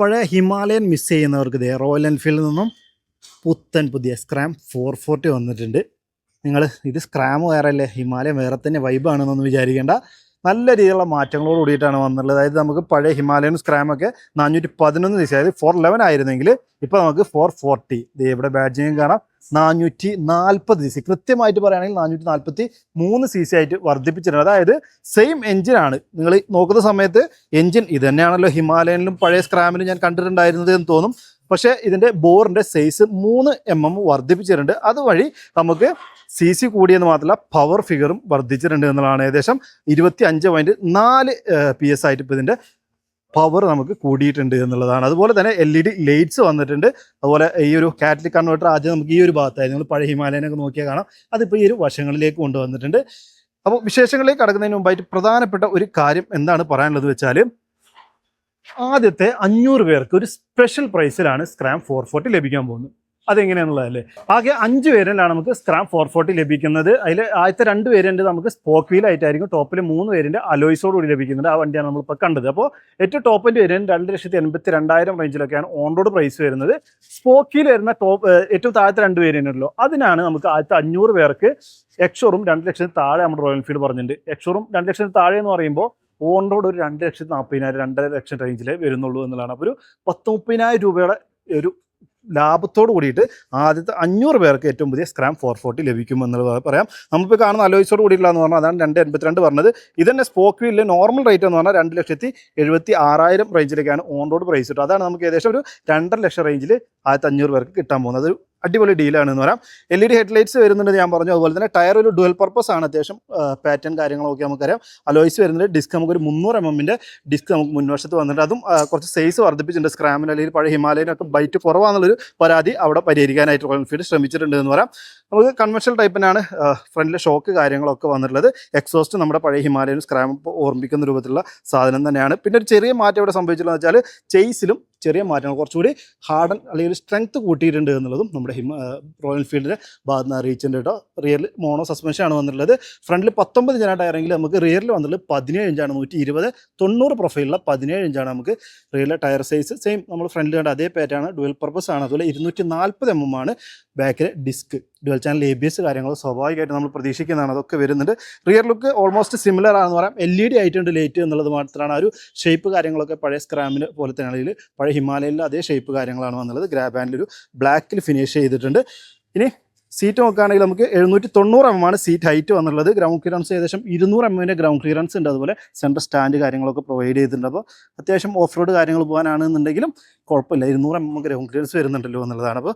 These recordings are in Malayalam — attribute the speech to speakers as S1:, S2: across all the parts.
S1: പഴയ ഹിമാലയൻ മിസ് ചെയ്യുന്നവർക്ക് ഇതേ റോയൽ എൻഫീൽഡിൽ നിന്നും പുത്തൻ പുതിയ സ്ക്രാം ഫോർ ഫോർട്ടി വന്നിട്ടുണ്ട്. നിങ്ങൾ ഇത് സ്ക്രാം വേറെ അല്ലേ ഹിമാലയൻ വേറെ തന്നെ വൈബാണെന്നൊന്നും വിചാരിക്കേണ്ട. നല്ല രീതിയിലുള്ള മാറ്റങ്ങളോട് കൂടിയിട്ടാണ് വന്നിട്ടുള്ളത്. അതായത് നമുക്ക് പഴയ ഹിമാലയൻ സ്ക്രാമൊക്കെ നാനൂറ്റി പതിനൊന്ന് ദിവസം അതായത് ഫോർ ലെവൻ ആയിരുന്നെങ്കിൽ ഇപ്പോൾ നമുക്ക് ഫോർ ഫോർട്ടി ഇത് ഇവിടെ ബാഡ്ജിങ്ങും കാണാം. നാനൂറ്റി നാൽപ്പത് സി സി. കൃത്യമായിട്ട് പറയുകയാണെങ്കിൽ നാനൂറ്റി നാൽപ്പത്തി മൂന്ന് സി സി ആയിട്ട് വർദ്ധിപ്പിച്ചിട്ടുണ്ട്. അതായത് സെയിം എഞ്ചിനാണ് നിങ്ങൾ നോക്കുന്ന സമയത്ത് എഞ്ചിൻ ഇത് തന്നെയാണല്ലോ ഹിമാലയനിലും പഴയ സ്ക്രാമിലും ഞാൻ കണ്ടിട്ടുണ്ടായിരുന്നത് എന്ന് തോന്നും. പക്ഷേ ഇതിന്റെ ബോറിന്റെ സൈസ് മൂന്ന് എം എം വർദ്ധിപ്പിച്ചിട്ടുണ്ട്. അതുവഴി നമുക്ക് സി സി കൂടിയെന്ന് മാത്രമല്ല പവർ ഫിഗറും വർദ്ധിച്ചിട്ടുണ്ട് എന്നുള്ളതാണ് ഏകദേശം ഇരുപത്തി അഞ്ച് പോയിന്റ് നാല് പി എസ് ആയിട്ട് ഇപ്പോൾ ഇതിന്റെ പവർ നമുക്ക് കൂടിയിട്ടുണ്ട് എന്നുള്ളതാണ്. അതുപോലെ തന്നെ എൽ ഇ ഡി ലൈറ്റ്സ് വന്നിട്ടുണ്ട്. അതുപോലെ ഈ ഒരു കാറ്റലിക് കൺവേർട്ടർ ആദ്യം നമുക്ക് ഈ ഒരു ഭാഗത്തായിരുന്നു നിങ്ങൾ പഴയ ഹിമാലയനൊക്കെ നോക്കിയാൽ കാണാം. അതിപ്പോൾ ഈ ഒരു വശങ്ങളിലേക്ക് കൊണ്ടുവന്നിട്ടുണ്ട്. അപ്പോൾ വിശേഷങ്ങളിലേക്ക് കടക്കുന്നതിന് മുമ്പായിട്ട് പ്രധാനപ്പെട്ട ഒരു കാര്യം എന്താണ് പറയാനുള്ളത് വെച്ചാൽ ആദ്യത്തെ അഞ്ഞൂറ് പേർക്ക് ഒരു സ്പെഷ്യൽ പ്രൈസിലാണ് സ്ക്രാം ഫോർ ഫോർട്ടി ലഭിക്കാൻ പോകുന്നത്. അതെങ്ങനെയാണെന്നുള്ളതല്ലേ ആകെ അഞ്ച് വേരിയന്റാണ് നമുക്ക് സ്ക്രാം ഫോർ ഫോർട്ടി ലഭിക്കുന്നത്. അതിൽ ആദ്യത്തെ രണ്ട് വേരിയന്റ് നമുക്ക് സ്പോക്ക് വീൽ ആയിട്ടായിരിക്കും. ടോപ്പിൽ മൂന്ന് വേരിയന്റ് അലോയ്സോട് കൂടി ലഭിക്കുന്നുണ്ട് ആ വണ്ടിയാണ് നമ്മളിപ്പോൾ കണ്ടത്. അപ്പോൾ ഏറ്റവും ടോപ്പിന്റെ വേരിയന്റ് രണ്ട് ലക്ഷത്തി എൺപത്തി രണ്ടായിരം റേഞ്ചിലൊക്കെയാണ് ഓൺ റോഡ് പ്രൈസ് വരുന്നത്. സ്പോക്കിൽ വരുന്ന ടോപ്പ് ഏറ്റവും താഴത്തെ രണ്ട് വേരിയന്റ് ഉണ്ടല്ലോ. അതിനാണ് നമുക്ക് ആദ്യത്തെ അഞ്ഞൂറ് പേർക്ക് എക്ഷോറും രണ്ട് ലക്ഷത്തിന് താഴെ നമ്മുടെ റോയൽ എൻഫീൽഡ് പറഞ്ഞിട്ടുണ്ട്. എക്ഷോറും രണ്ട് ലക്ഷത്തിന് താഴെ എന്ന് പറയുമ്പോൾ ഓൺ റോഡ് ഒരു രണ്ട് ലക്ഷത്തി നാൽപ്പതിനായിരം രണ്ടര ലക്ഷം റേഞ്ചിൽ വരുന്നുള്ളൂ എന്നുള്ളതാണ്. അപ്പോൾ ഒരു പത്ത് മുപ്പതിനായിരം രൂപയുടെ ഒരു ലാഭത്തോട് കൂടിയിട്ട് ആദ്യത്തെ അഞ്ഞൂറ് പേർക്ക് ഏറ്റവും പുതിയ സ്ക്രാം ഫോർ ഫോർട്ടി ലഭിക്കും എന്നുള്ളത് പറയാം. നമ്മളിപ്പോൾ കാണുന്ന അലോയിസോട് കൂടിയിട്ടുള്ള എന്ന് പറഞ്ഞാൽ അതാണ് രണ്ട് എൺപത്തിരണ്ട് പറഞ്ഞത്. ഇതന്നെ സ്പോക്ക് വീലിൽ നോർമൽ റേറ്റ് എന്ന് പറഞ്ഞാൽ രണ്ട് ലക്ഷത്തി എഴുപത്തി ആറായിരം റേഞ്ചിലേക്കാണ് ഓൺ റോഡ് പ്രൈസ് കിട്ടുക അതാണ് നമുക്ക് ഏകദേശം ഒരു രണ്ടര ലക്ഷം റേഞ്ചിൽ ആദ്യത്തെ അഞ്ഞൂറ് പേർക്ക് കിട്ടാൻ പോകുന്നത്. അടിപൊളി ഡീലാണ് എന്ന് പറയാം. എൽ ഇ ഡി ഹെഡ്ലൈറ്റ്സ് വരുന്നുണ്ട് ഞാൻ പറഞ്ഞു. അതുപോലെ തന്നെ ടയർ ഒരു ഡുവൽ പർപ്പസ് ആണ്. അത്യാവശ്യം പാറ്റേൺ കാര്യങ്ങളൊക്കെ നമുക്കറിയാം. അലോയ്സ് വരുന്നുണ്ട്. ഡിസ്ക് നമുക്ക് ഒരു മുന്നൂറ് എം എമ്മിന്റെ ഡിസ്ക് നമുക്ക് മുൻവശത്ത് വന്നിട്ട് അതും കുറച്ച് സൈസ് വർദ്ധിപ്പിച്ചിട്ടുണ്ട്. സ്ക്രാമിന് അല്ലെങ്കിൽ പഴയ ഹിമാലയനൊക്കെ ബൈറ്റ് കുറവാണെന്നുള്ളൊരു പരാതി അവിടെ പരിഹരിക്കാനായിട്ട് റോയൽ എൻഫീൽഡ് ശ്രമിച്ചിട്ടുണ്ട് എന്ന് പറയാം. നമുക്ക് കൺവെൻഷണൽ ടൈപ്പിനാണ് ഫ്രണ്ടിലെ ഷോക്ക് കാര്യങ്ങളൊക്കെ വന്നിട്ടുള്ളത്. എക്സോസ്റ്റ് നമ്മുടെ പഴയ ഹിമാലയൻ സ്ക്രാം ഓർമ്മിക്കുന്ന രൂപത്തിലുള്ള സാധനം തന്നെയാണ്. പിന്നെ ഒരു ചെറിയ മാറ്റം ഇവിടെ സംഭവിച്ചിട്ടുള്ളത് വെച്ചാൽ ചേസിലും ചെറിയ മാറ്റങ്ങൾ. കുറച്ചുകൂടി ഹാർഡൻ അല്ലെങ്കിൽ ഒരു സ്ട്രെങ്ത് കൂട്ടിയിട്ടുണ്ട് എന്നുള്ളതും നമ്മുടെ ഹിമ റോയൽ എൻഫീൽഡിന്റെ ഭാഗത്ത് നിന്ന് അറിയിച്ചിട്ടുണ്ട് കേട്ടോ. റിയറിൽ മോണോ സസ്പെൻഷൻ ആണ് വന്നിട്ടുള്ളത്. ഫ്രണ്ടിൽ പത്തൊമ്പത് ഇഞ്ചാണ് ടയറെങ്കിൽ നമുക്ക് റിയറിൽ വന്നിട്ടുള്ളത് പതിനേഴ് ഇഞ്ചാണ് നൂറ്റി ഇരുപത് തൊണ്ണൂറ് പ്രൊഫൈലുള്ള പതിനേഴ് ഇഞ്ചാണ് നമുക്ക് റിയറിലെ ടയർ സൈസ് സെയിം നമ്മൾ ഫ്രണ്ടിൽ കണ്ട അതേ പേറ്റാണ് ഡുവൽ പർപ്പസ് ആണ്. അതുപോലെ ഇരുന്നൂറ്റി നാൽപ്പത് എം എം ആണ് ബാക്കിലെ disc dual channel A B S കാര്യങ്ങൾ സ്വാഭാവികമായിട്ട് നമ്മൾ പ്രതീക്ഷിക്കുന്നതാണ്. അതൊക്കെ വരുന്നുണ്ട്. റിയർ ലുക്ക് ഓൾമോസ്റ്റ് സിമിലർ ആണെന്ന് പറയാം. എൽ ഇ ഡി ആയിട്ടുണ്ട് ലേറ്റ് എന്നുള്ളത് മാത്രമാണ്. ആ ഒരു ഷേപ്പ് കാര്യങ്ങളൊക്കെ പഴയ സ്ക്രാമിന് പോലെ തന്നെയാണെങ്കിൽ പഴയ ഹിമാലയയിലെ അതേ ഷേപ്പ് കാര്യങ്ങളാണ് വന്നുള്ളത്. ഗ്രാബ് ഹാൻഡിൽ ഒരു ബ്ലാക്കിൽ ഫിനിഷ് ചെയ്തിട്ടുണ്ട്. ഇനി സീറ്റ് നോക്കുകയാണെങ്കിൽ നമുക്ക് എഴുന്നൂറ്റി തൊണ്ണൂറ് എം ആണ് സീറ്റ് ഹൈറ്റ് വന്നുള്ളത്. ഗ്രൗണ്ട് ക്ലിയറൻസ് ഏകദേശം ഇരുന്നൂറ് എം എമ്മിന്റെ ഗ്രൗണ്ട് ക്ലിയറൻസ് ഉണ്ട്. അതുപോലെ സെൻട്രൽ സ്റ്റാൻഡ് കാര്യങ്ങളൊക്കെ പ്രൊവൈഡ് ചെയ്തിട്ടുണ്ട്. അപ്പോൾ അത്യാവശ്യം ഓഫ് റോഡ് കാര്യങ്ങൾ പോകാനാണെന്നുണ്ടെങ്കിലും കുഴപ്പമില്ല. ഇരുന്നൂറ് എം ഗ്രൗണ്ട് ക്ലിയറൻസ് വരുന്നുണ്ടല്ലോ എന്നുള്ളതാണ്. അപ്പോൾ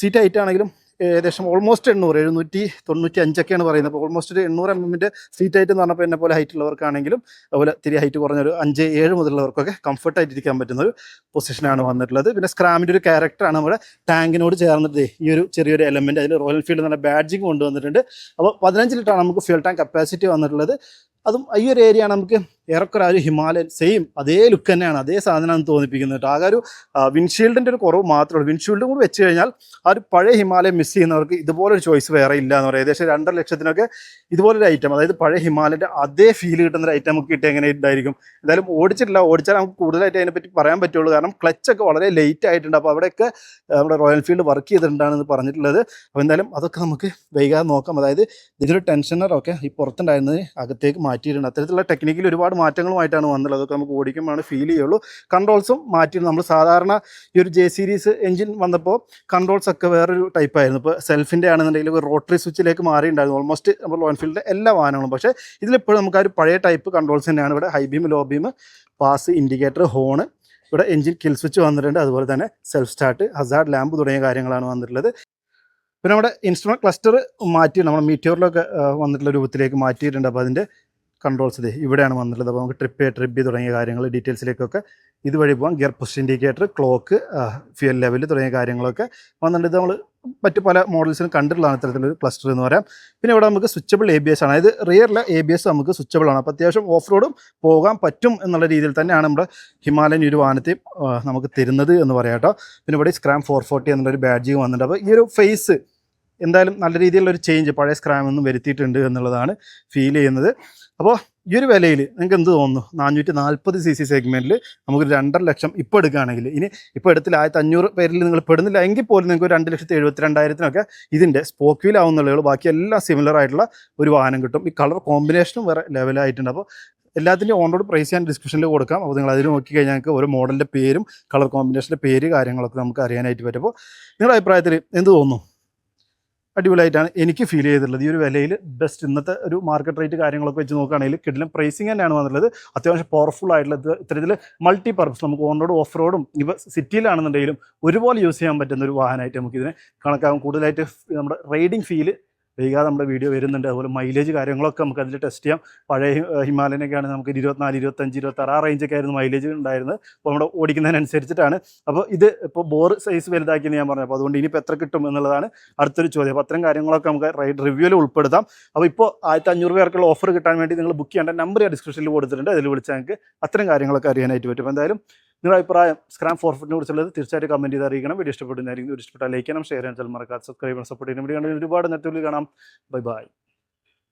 S1: സീറ്റ് ഹൈറ്റ് ആണെങ്കിലും ഏകദേശം ഓൾമോസ്റ്റ് എണ്ണൂറ് എഴുന്നൂറ്റി തൊണ്ണൂറ്റി അഞ്ചൊക്കെയാണ് പറയുന്നത്. അപ്പോൾ ഓൾമോസ്റ്റ് ഒരു എണ്ണൂറ് എം എമ്മിന്റെ സീറ്റ് ഹൈറ്റ് എന്ന് പറഞ്ഞപ്പോൾ എന്നെ പോലെ ഹൈറ്റ് ഉള്ളവർക്കാണെങ്കിലും അതുപോലെ തിരി ഹൈറ്റ് കുറഞ്ഞൊരു അഞ്ച് ഏഴ് മുതലുള്ളവർക്കൊക്കെ കംഫർട്ടായിട്ട് ഇരിക്കാൻ പറ്റുന്ന ഒരു പൊസിഷനാണ് വന്നിട്ടുള്ളത്. പിന്നെ സ്ക്രാമിന്റെ ഒരു ക്യാരക്ടറാണ് നമ്മുടെ ടാങ്കിനോട് ചേർന്നിട്ട് ഈ ഒരു ചെറിയൊരു എലമെന്റ് അതിൽ റോയൽ ഫീൽഡ് എന്നുള്ള ബാഡ്ജിങ് കൊണ്ടുവന്നിട്ടുണ്ട്. അപ്പോൾ പതിനഞ്ച് ലിറ്ററാണ് നമുക്ക് ഫ്യൂൽ ടാങ്ക് കപ്പാസിറ്റി വന്നിട്ടുള്ളത്. അതും ഈ ഒരു ഏരിയ നമുക്ക് ഏറെക്കുറെ ഒരു ഹിമാലയൻ സെയിം അതേ ലുക്ക് തന്നെയാണ് അതേ സാധനമാണ് തോന്നിപ്പിക്കുന്നത് കേട്ടോ. ആകെ ഒരു വിൻഷീൽഡിന്റെ ഒരു കുറവ് മാത്രമേ ഉള്ളൂ. വിൻഷീൽഡും കൂടി വെച്ച് കഴിഞ്ഞാൽ ആ ഒരു പഴയ ഹിമാലയം മിസ് ചെയ്യുന്നവർക്ക് ഇതുപോലൊരു ചോയ്സ് വേറെ ഇല്ല എന്ന് പറയാം. ഏകദേശം രണ്ടര ലക്ഷത്തിനൊക്കെ ഇതുപോലൊരു ഐറ്റം അതായത് പഴയ ഹിമാലയന്റെ അതേ ഫീൽ കിട്ടുന്ന ഒരു ഐറ്റം ഒക്കെ കിട്ടിയ എങ്ങനെ ഉണ്ടായിരിക്കും എന്തായാലും ഓടിച്ചിട്ടില്ല. ഓടിച്ചാൽ നമുക്ക് കൂടുതലായിട്ട് അതിനെപ്പറ്റി പറയാൻ പറ്റുള്ളൂ. കാരണം ക്ലച്ചൊക്കെ വളരെ ലേറ്റ് ആയിട്ടുണ്ട്. അപ്പോൾ അവിടെയൊക്കെ നമ്മുടെ റോയൽ ഫീൽഡ് വർക്ക് ചെയ്തിട്ടുണ്ടാണെന്ന് പറഞ്ഞിട്ടുള്ളത്. അപ്പോൾ എന്തായാലും അതൊക്കെ നമുക്ക് വൈകാതെ നോക്കാം. അതായത് ഇതിലൊരു ടെൻഷനറൊക്കെ ഈ പുറത്തുണ്ടായിരുന്നത് അകത്തേക്ക് മാറ്റിയിട്ടുണ്ട്. അത്തരത്തിലുള്ള ടെക്നിക്കിൽ ഒരുപാട് മാറ്റങ്ങളുമായിട്ടാണ് വന്നുള്ളത് അതൊക്കെ നമുക്ക് ഓടിക്കുമ്പോഴാണ് ഫീൽ ചെയ്യുള്ളൂ. കൺട്രോൾസും മാറ്റി നമ്മൾ സാധാരണ ഈ ഒരു ജെ സീരീസ് എഞ്ചിൻ വന്നപ്പോൾ കൺട്രോൾസ് ഒക്കെ വേറൊരു ടൈപ്പ് ആയിരുന്നു. ഇപ്പോൾ സെൽഫിന്റെ ആണെന്നുണ്ടെങ്കിൽ റോട്ടറി സ്വിച്ചിലേക്ക് മാറിയിട്ടുണ്ടായിരുന്നു. ഓൾമോസ്റ്റ് നമ്മൾ ലോൺഫീൽഡിന്റെ എല്ലാ വാഹനങ്ങളും. പക്ഷേ ഇതിലിപ്പോഴും നമുക്ക് ആ ഒരു പഴയ ടൈപ്പ് കൺട്രോൾസ് തന്നെയാണ്. ഇവിടെ high beam low beam pass indicator horn ഇവിടെ എഞ്ചിൻ കിൽ സ്വിച്ച് വന്നിട്ടുണ്ട്. അതുപോലെ തന്നെ സെൽഫ് സ്റ്റാർട്ട് ഹസാർഡ് ലാമ്പ് തുടങ്ങിയ കാര്യങ്ങളാണ് വന്നിട്ടുള്ളത്. പിന്നെ നമ്മുടെ ഇൻസ്ട്രുമെന്റ് ക്ലസ്റ്റർ മാറ്റി നമ്മുടെ മീറ്റിയോറിലൊക്കെ വന്നിട്ടുള്ള രൂപത്തിലേക്ക് മാറ്റിയിട്ടുണ്ട്. അപ്പോൾ അതിന്റെ കൺട്രോൾസ് ഇത് ഇവിടെയാണ് വന്നിട്ടുള്ളത്. അപ്പോൾ നമുക്ക് ട്രിപ്പ് ട്രിപ്പ് തുടങ്ങിയ കാര്യങ്ങൾ ഡീറ്റെയിൽസിലേക്കൊക്കെ ഇതുവഴി പോകാം gear position indicator clock fuel level തുടങ്ങിയ കാര്യങ്ങളൊക്കെ വന്നിട്ടുണ്ട്. ഇത് നമ്മൾ മറ്റു പല മോഡൽസിനും കണ്ടിട്ടുള്ളതാണ് ഇത്തരത്തിലൊരു ക്ലസ്റ്റർ എന്ന് പറയാം. പിന്നെ ഇവിടെ നമുക്ക് സ്വിച്ചബിൾ എ ബി എസ് ആണ്. അതായത് റിയറിലെ എ ബി എസ് നമുക്ക് സ്വിച്ചബിൾ ആണ്. അപ്പോൾ അത്യാവശ്യം ഓഫ് റോഡും പോകാൻ പറ്റും എന്നുള്ള രീതിയിൽ തന്നെയാണ് നമ്മുടെ ഹിമാലയൻ ഒരു വാഹനത്തെ നമുക്ക് തരുന്നത് എന്ന് പറയാം കേട്ടോ. പിന്നെ ഇവിടെ സ്ക്രാം ഫോർ ഫോർട്ടി എന്നുള്ളൊരു ബാഡ്ജിങ് വന്നിട്ടുണ്ട്. അപ്പോൾ ഈ ഒരു ഫേസ് എന്തായാലും നല്ല രീതിയിലുള്ള ഒരു ചേഞ്ച് പഴയ സ്ക്രാം ഒന്നും വരുത്തിയിട്ടുണ്ട് എന്നുള്ളതാണ് ഫീൽ ചെയ്യുന്നത്. അപ്പോൾ ഈ ഒരു വിലയിൽ നിങ്ങൾക്ക് എന്ത് തോന്നുന്നു? നാനൂറ്റി നാൽപ്പത് സി സി സെഗ്മെന്റിൽ നമുക്ക് രണ്ടര ലക്ഷം ഇപ്പോൾ എടുക്കുകയാണെങ്കിൽ ഇനി ഇപ്പോൾ എടുത്തിൽ ആയിരത്തി അഞ്ഞൂറ് പേരിൽ നിങ്ങൾ പെടുന്നില്ല എങ്കിൽ പോലും നിങ്ങൾക്ക് ഒരു രണ്ട് ലക്ഷത്തി എഴുപത്തി രണ്ടായിരത്തിനൊക്കെ ഇതിന്റെ സ്പോക്ക് വീൽ ആവുന്നുള്ളൂ ബാക്കി എല്ലാം സിമിലർ ആയിട്ടുള്ള ഒരു വാഹനം കിട്ടും. ഈ കളർ കോമ്പിനേഷനും വേറെ ലെവലായിട്ടുണ്ട് അപ്പോൾ എല്ലാത്തിന്റെയും ഓൺ റോഡ് പ്രൈസ് ഞാൻ ഡിസ്ക്രിപ്ഷനിൽ കൊടുക്കാം. അപ്പോൾ നിങ്ങൾ അതിൽ നോക്കി കഴിഞ്ഞാൽ നിങ്ങൾക്ക് ഓരോ മോഡലിന്റെ പേരും കളർ കോമ്പിനേഷന്റെ പേര് കാര്യങ്ങളൊക്കെ നമുക്ക് അറിയാനായിട്ട് പറ്റും. അപ്പോൾ നിങ്ങളുടെ അഭിപ്രായത്തിൽ എന്ത് തോന്നുന്നു? അടിപൊളിയായിട്ടാണ് എനിക്ക് ഫീൽ ചെയ്തിട്ടുള്ളത്. ഈ ഒരു വിലയിൽ ബെസ്റ്റ് ഇന്നത്തെ ഒരു മാർക്കറ്റ് റേറ്റ് കാര്യങ്ങളൊക്കെ വെച്ച് നോക്കുകയാണെങ്കിൽ കിഡിലും പ്രൈസിങ് തന്നെയാണ് വന്നിട്ടുള്ളത്. അത്യാവശ്യം പവർഫുൾ ആയിട്ടുള്ള ഇത് ഇത്തരത്തിൽ മൾട്ടി പർപ്പസ് നമുക്ക് ഓൺറോഡും റോഡ് ഓഫ് റോഡും ഇപ്പോൾ സിറ്റിയിലാണെന്നുണ്ടെങ്കിലും ഒരുപോലെ യൂസ് ചെയ്യാൻ പറ്റുന്ന ഒരു വാഹനമായിട്ട് നമുക്കിതിനെ കണക്കാകും കൂടുതലായിട്ട് നമ്മുടെ റൈഡിങ് ഫീൽ വൈകാതെ നമ്മുടെ വീഡിയോ വരുന്നുണ്ട്. അതുപോലെ മൈലേജ് കാര്യങ്ങളൊക്കെ നമുക്ക് അതിൽ ടെസ്റ്റ് ചെയ്യാം. പഴയ ഹി- ഹിമാലയനൊക്കെയാണ് നമുക്ക് ഇരുപത്തിനാല് ഇരുപത്തഞ്ച് ഇരുപത്താറ് ആ റേഞ്ചൊക്കെ ആയിരുന്നു മൈലേജ് ഉണ്ടായിരുന്നത്. അപ്പോൾ നമ്മുടെ ഓടിക്കുന്നതിനനുസരിച്ചിട്ടാണ്. അപ്പോൾ ഇത് ഇപ്പോൾ ബോർ സൈസ് വലുതാക്കിയെന്ന് ഞാൻ പറഞ്ഞു അപ്പോൾ അതുകൊണ്ട് ഇനിയിപ്പോൾ എത്ര കിട്ടും എന്നുള്ളതാണ് അടുത്തൊരു ചോദ്യം. അപ്പോൾ അത്തരം കാര്യങ്ങളൊക്കെ നമുക്ക് റൈഡ് റിവ്യൂവിൽ ഉൾപ്പെടുത്താം. അപ്പോൾ ഇപ്പോൾ ആയിരത്തി അഞ്ഞൂറ് പേർക്കുള്ള ഓഫർ കിട്ടാൻ വേണ്ടി നിങ്ങൾ ബുക്ക് ചെയ്യേണ്ട നമ്പർ ഡിസ്ക്രിപ്ഷനിൽ കൊടുത്തിട്ടുണ്ട്. അതിൽ വിളിച്ചാൽ നിങ്ങൾക്ക് അത്തരം കാര്യങ്ങളൊക്കെ അറിയാനായിട്ട് പറ്റും. എന്തായാലും നിങ്ങളുടെ അഭിപ്രായം സ്ക്രാം ഫോർഫിറ്റിനെ കുറിച്ചുള്ളത് തീർച്ചയായിട്ടും കമന്റ് ചെയ്ത് അറിയിക്കണം. വീഡിയോ ഇഷ്ടപ്പെടുന്നതായിരിക്കും ഇഷ്ടപ്പെട്ടാൽ ലൈക്ക് ചെയ്യണം ഷെയർ ചെയ്യാൻ മറക്കാതെ സബ്സ്ക്രൈബ് ചെയ്യണം. സപ്പോർട്ട് ചെയ്യണം വീഡിയോ കണ്ടെങ്കിൽ ഒരുപാട് നെറ്റുകളിൽ കാണാം. Bye bye